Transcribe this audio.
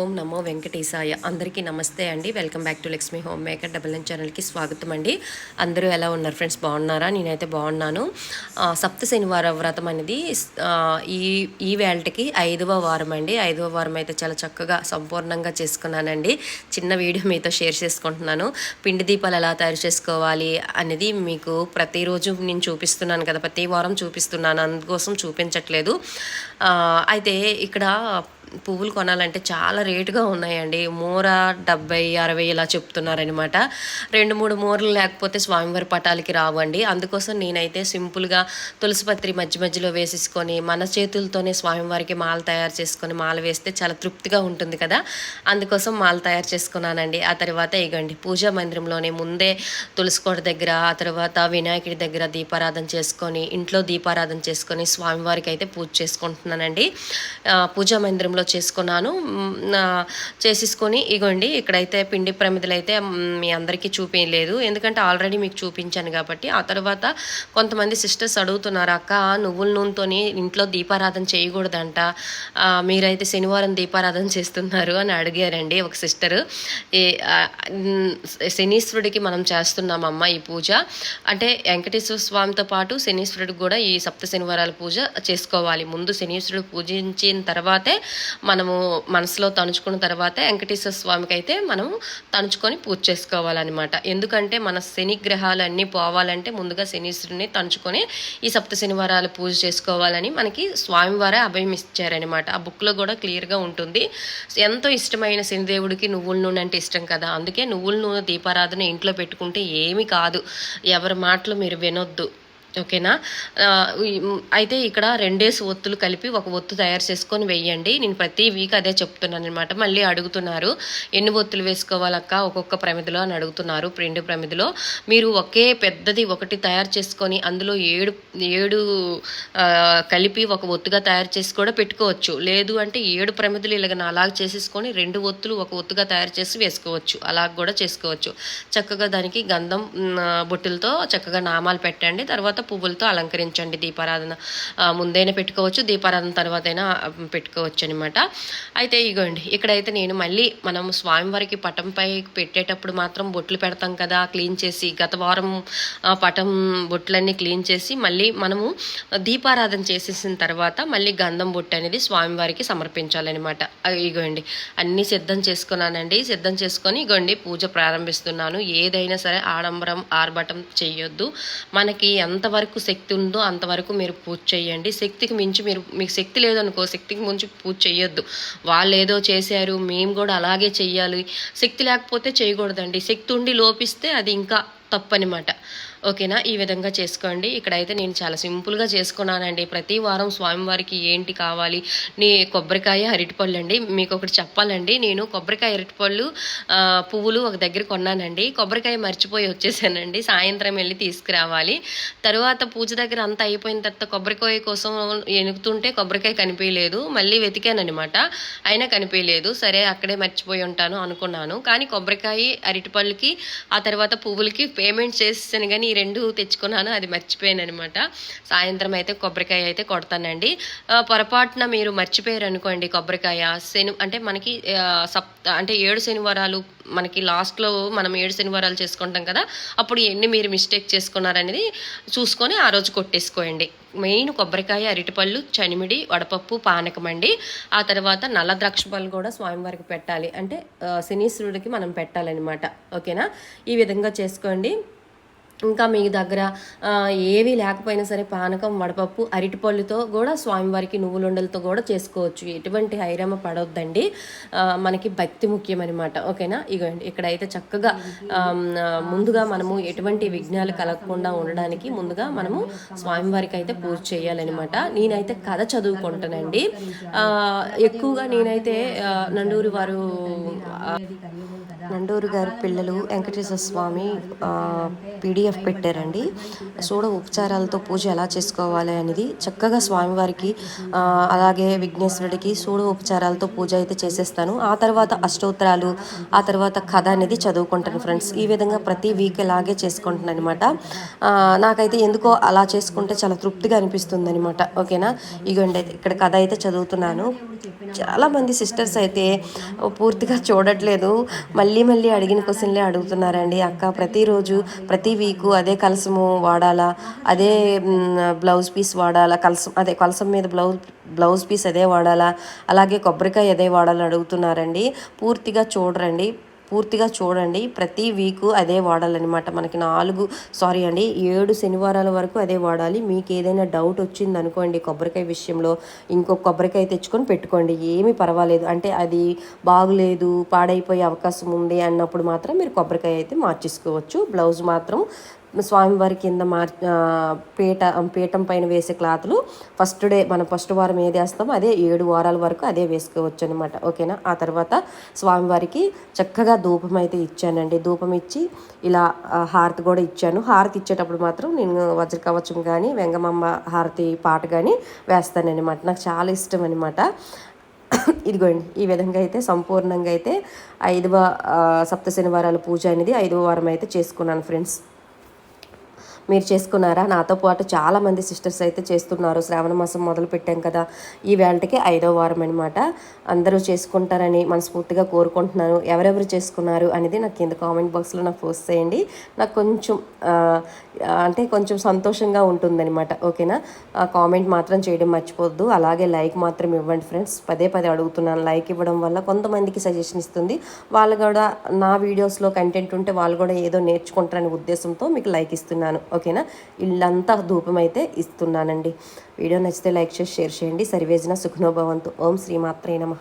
ఓం నమో వెంకటేశాయ. అందరికీ నమస్తే అండి. Welcome back to Lakshmi home maker double N ఛానల్కి స్వాగతం అండి. అందరూ ఎలా ఉన్నారు ఫ్రెండ్స్? బాగున్నారా? నేనైతే బాగున్నాను. సప్త శనివార వ్రతం అనేది ఈ ఈ వేళకి ఐదవ వారం అండి. ఐదవ వారం అయితే చాలా చక్కగా సంపూర్ణంగా చేసుకున్నానండి. చిన్న వీడియో మీతో షేర్ చేసుకుంటున్నాను. పిండి దీపాలు ఎలా తయారు చేసుకోవాలి అనేది మీకు ప్రతిరోజు నేను చూపిస్తున్నాను కదా. ప్రతి వారం చూపిస్తున్నాను. అందుకోసం చూపించట్లేదు. అయితే ఇక్కడ పువ్వులు కొనాలంటే చాలా రేటుగా ఉన్నాయండి. మూర డెబ్బై అరవై ఇలా చెప్తున్నారనమాట రెండు మూడు మూరలు లేకపోతే స్వామివారి పటాలకి రావండి. అందుకోసం నేనైతే సింపుల్గా తులసిపత్రి మధ్య మధ్యలో వేసేసుకొని మన చేతులతోనే స్వామివారికి మాల తయారు చేసుకొని మాల వేస్తే చాలా తృప్తిగా ఉంటుంది కదా. అందుకోసం మాల తయారు చేసుకున్నానండి. ఆ తర్వాత ఇగండి పూజా మందిరంలోనే ముందే తులసికోట దగ్గర ఆ తర్వాత వినాయకుడి దగ్గర దీపారాధన చేసుకొని ఇంట్లో దీపారాధన చేసుకొని స్వామివారికి అయితే పూజ చేసుకుంటున్నానండి. పూజా మందిరంలో చేసుకున్నాను. చేసేసుకొని ఇగోండి ఇక్కడైతే పిండి ప్రమిదలు అయితే మీ అందరికీ చూపించలేదు ఎందుకంటే ఆల్రెడీ మీకు చూపించాను కాబట్టి ఆ తర్వాత కొంతమంది సిస్టర్స్ అడుగుతున్నారు అక్క నువ్వుల నూనెతోని ఇంట్లో దీపారాధన చేయకూడదంట. మీరైతే శనివారం దీపారాధన చేస్తున్నారు అని అడిగారండి ఒక సిస్టర్. శనీశ్వరుడికి మనం చేస్తున్నామమ్మ ఈ పూజ. అంటే వెంకటేశ్వర స్వామితో పాటు శనీశ్వరుడికి కూడా ఈ సప్త శనివారాల పూజ చేసుకోవాలి. ముందు శనీశ్వరుడు పూజించిన తర్వాతే మనము మనసులో తణుచుకున్న తర్వాత వెంకటేశ్వర స్వామికి అయితే మనం తణుచుకొని పూజ చేసుకోవాలన్నమాట. ఎందుకంటే మన శని గ్రహాలన్నీ పోవాలంటే ముందుగా శనీశ్వరుని తణుచుకొని ఈ సప్త శనివారాలు పూజ చేసుకోవాలని మనకి స్వామివారే అభయం ఇచ్చారనమాట ఆ బుక్లో కూడా క్లియర్గా ఉంటుంది. ఎంతో ఇష్టమైన శనిదేవుడికి నువ్వుల నూనె అంటే ఇష్టం కదా. అందుకే నువ్వుల నూనె దీపారాధన ఇంట్లో పెట్టుకుంటే ఏమీ కాదు. ఎవరి మాటలు మీరు వినొద్దు. ఓకేనా? అయితే ఇక్కడ రెండేసి ఒత్తులు కలిపి ఒక ఒత్తు తయారు చేసుకొని వెయ్యండి నేను ప్రతి వీక్ అదే చెప్తున్నాను అనమాట మళ్ళీ అడుగుతున్నారు ఎన్ని ఒత్తులు వేసుకోవాలక్క ఒక్కొక్క ప్రమిదిలో అని అడుగుతున్నారు రెండు ప్రమిదిలో. మీరు ఒకే పెద్దది ఒకటి తయారు చేసుకొని అందులో ఏడు ఏడు కలిపి ఒక ఒత్తుగా తయారు చేసి కూడా పెట్టుకోవచ్చు. లేదు అంటే ఏడు ప్రమిదలు ఇలాగ అలాగ చేసేసుకొని రెండు ఒత్తులు ఒక ఒత్తుగా తయారు చేసి వేసుకోవచ్చు. అలాగ కూడా చేసుకోవచ్చు. చక్కగా దానికి గంధం బొట్టులతో చక్కగా నామాలు పెట్టండి. తర్వాత పువ్వులతో అలంకరించండి దీపారాధన. ముందైనా పెట్టుకోవచ్చు దీపారాధన తర్వాత అయినా పెట్టుకోవచ్చు అనమాట అయితే ఇగోండి ఇక్కడైతే నేను మళ్ళీ మనం స్వామివారికి పటంపై పెట్టేటప్పుడు మాత్రం బొట్లు పెడతాం కదా క్లీన్ చేసి గత వారం పటం బొట్లన్నీ క్లీన్ చేసి మళ్ళీ మనము దీపారాధన చేసేసిన తర్వాత మళ్ళీ గంధం బొట్టు అనేది స్వామివారికి సమర్పించాలన్నమాట. ఇగోండి అన్నీ సిద్ధం చేసుకున్నానండి సిద్ధం చేసుకొని ఇగోండి పూజ ప్రారంభిస్తున్నాను. ఏదైనా సరే ఆడంబరం ఆర్భటం చేయొద్దు మనకి ఎంత ఎంతవరకు శక్తి ఉందో అంతవరకు మీరు పూజ చేయండి. శక్తికి మించి మీరు మీకు శక్తి లేదనుకో శక్తికి మించి పూజ చేయొద్దు వాళ్ళు ఏదో చేశారు మేము కూడా అలాగే చెయ్యాలి. శక్తి లేకపోతే చేయకూడదండి. శక్తి ఉండి లోపిస్తే అది ఇంకా తప్పనమాట. ఓకేనా? ఈ విధంగా చేసుకోండి. ఇక్కడైతే నేను చాలా సింపుల్గా చేసుకున్నానండి. ప్రతి వారం స్వామివారికి ఏంటి కావాలి? నీ కొబ్బరికాయ అరటిపళ్ళు అండి మీకు ఒకటి చెప్పాలండి. నేను కొబ్బరికాయ అరటిపళ్ళు పువ్వులు ఒక దగ్గర కొన్నానండి. కొబ్బరికాయ మర్చిపోయి వచ్చేసానండి. సాయంత్రం వెళ్ళి తీసుకురావాలి. తర్వాత పూజ దగ్గర అంతా అయిపోయిన తర్వాత కొబ్బరికాయ కోసం ఎనుకుతుంటే కొబ్బరికాయ కనిపించలేదు. మళ్ళీ వెతికానమాట అయినా కనిపించలేదు. సరే అక్కడే మర్చిపోయి ఉంటాను అనుకున్నాను. కానీ కొబ్బరికాయ అరటిపళ్ళకి ఆ తర్వాత పువ్వులకి పేమెంట్ చేసాను కానీ ఈ రెండు తెచ్చుకున్నాను అది మర్చిపోయాను అనమాట సాయంత్రం అయితే కొబ్బరికాయ అయితే కొడతానండి. పొరపాటున మీరు మర్చిపోయారు అనుకోండి కొబ్బరికాయ శని అంటే మనకి సప్ అంటే ఏడు శనివారాలు మనకి లాస్ట్లో మనం ఏడు శనివారాలు చేసుకుంటాం కదా అప్పుడు ఎన్ని మీరు మిస్టేక్ చేసుకున్నారనేది చూసుకొని ఆ రోజు కొట్టేసుకోండి. మెయిన్ కొబ్బరికాయ అరటిపళ్ళు చనిమిడి వడపప్పు పానకం అండి. ఆ తర్వాత నల్ల ద్రాక్ష పళ్ళు కూడా స్వామివారికి పెట్టాలి. అంటే శనీశ్వరుడికి మనం పెట్టాలన్నమాట. ఓకేనా? ఈ విధంగా చేసుకోండి. ఇంకా మీ దగ్గర ఏవి లేకపోయినా సరే పానకం వడపప్పు అరటిపళ్ళుతో కూడా స్వామివారికి నువ్వులుండలతో కూడా చేసుకోవచ్చు. ఎటువంటి హైరమ పడవద్దండి మనకి భక్తి ముఖ్యం అనమాట ఓకేనా? ఇగోండి ఇక్కడైతే చక్కగా ముందుగా మనము ఎటువంటి విఘ్నాలు కలగకుండా ఉండడానికి ముందుగా మనము స్వామివారికి అయితే పూజ చేయాలన్నమాట. నేనైతే కథ చదువుకుంటానండి. ఎక్కువగా నేనైతే నండూరు వారు నండూరు గారి పిల్లలు వెంకటేశ్వర స్వామి పీడిఎఫ్ పెట్టారండి. సూడ ఉపచారాలతో పూజ ఎలా చేసుకోవాలి అనేది చక్కగా స్వామివారికి అలాగే విఘ్నేశ్వరుడికి సూడ ఉపచారాలతో పూజ అయితే చేసేస్తాను. ఆ తర్వాత అష్టోత్తరాలు ఆ తర్వాత కథ అనేది చదువుకుంటాను ఫ్రెండ్స్. ఈ విధంగా ప్రతి వీక్ ఇలాగే చేసుకుంటున్నాను అనమాట నాకైతే ఎందుకో అలా చేసుకుంటే చాలా తృప్తిగా అనిపిస్తుంది అనమాట ఓకేనా? ఇగోండి ఇక్కడ కథ అయితే చదువుతున్నాను. చాలామంది సిస్టర్స్ అయితే పూర్తిగా చూడట్లేదు. మళ్ళీ మళ్ళీ అడిగిన క్వశ్చన్లే అడుగుతున్నారండి. అక్క ప్రతిరోజు ప్రతి వీకు అదే కలసము వాడాలా? అదే బ్లౌజ్ పీస్ వాడాలా? కలసం అదే కలసం మీద బ్లౌజ్ బ్లౌజ్ పీస్ అదే వాడాలా? అలాగే కొబ్బరికాయ అదే వాడాలని అడుగుతున్నారండి. పూర్తిగా చూడరండి. పూర్తిగా చూడండి. ప్రతి వీకు అదే వాడాలన్నమాట. మనకి నాలుగు సారీ అండి ఏడు శనివారాల వరకు అదే వాడాలి. మీకు ఏదైనా డౌట్ వచ్చింది అనుకోండి కొబ్బరికాయ విషయంలో ఇంకో కొబ్బరికాయ తెచ్చుకొని పెట్టుకోండి. ఏమీ పర్వాలేదు. అంటే అది బాగులేదు పాడైపోయే అవకాశం ఉంది అన్నప్పుడు మాత్రం మీరు కొబ్బరికాయ అయితే మార్చేసుకోవచ్చు. బ్లౌజ్ మాత్రం స్వామివారి కింద మార్ పీట పీఠం పైన వేసే క్లాత్లు ఫస్ట్ డే మనం ఫస్ట్ వారం ఏది వేస్తామో అదే ఏడు వారాల వరకు అదే వేసుకోవచ్చు అనమాట ఓకేనా? ఆ తర్వాత స్వామివారికి చక్కగా ధూపం అయితే ఇచ్చానండి. ధూపం ఇచ్చి ఇలా హారతి కూడా ఇచ్చాను. హారతి ఇచ్చేటప్పుడు మాత్రం నేను వజ్రకవచం కానీ వెంగమమ్మ హారతి పాట కానీ వేస్తానన్నమాట. నాకు చాలా ఇష్టం అనమాట ఇదిగోండి ఈ విధంగా అయితే సంపూర్ణంగా అయితే ఐదవ సప్త శనివారాల పూజ అనేది ఐదవ వారం అయితే చేసుకున్నాను ఫ్రెండ్స్. మీరు చేసుకున్నారా? నాతో పాటు చాలామంది సిస్టర్స్ అయితే చేస్తున్నారు. శ్రావణ మాసం మొదలు పెట్టాం కదా. ఈ వేళకి ఐదో వారం అనమాట అందరూ చేసుకుంటారని మనస్ఫూర్తిగా కోరుకుంటున్నాను. ఎవరెవరు చేసుకున్నారు అనేది నాకు కింద కామెంట్ బాక్స్లో నాకు పోస్ట్ చేయండి. నాకు కొంచెం అంటే కొంచెం సంతోషంగా ఉంటుందన్నమాట. ఓకేనా? ఆ కామెంట్ మాత్రం చేయడం మర్చిపోద్దు అలాగే లైక్ మాత్రం ఇవ్వండి ఫ్రెండ్స్ పదే పదే అడుగుతున్నాను. లైక్ ఇవ్వడం వల్ల కొంతమందికి సజెషన్ ఇస్తుంది. వాళ్ళు కూడా నా వీడియోస్లో కంటెంట్ ఉంటే వాళ్ళు కూడా ఏదో నేర్చుకుంటారనే ఉద్దేశంతో మీకు లైక్ ఇస్తున్నాను. ఓకేనా? ఇల్లంతా ధూపం అయితే ఇస్తున్నానండి. వీడియో నచ్చితే లైక్ చేసి షేర్ చేయండి. సరివేజన సుఖనోభవంతు ఓం శ్రీమాత్రే నమ.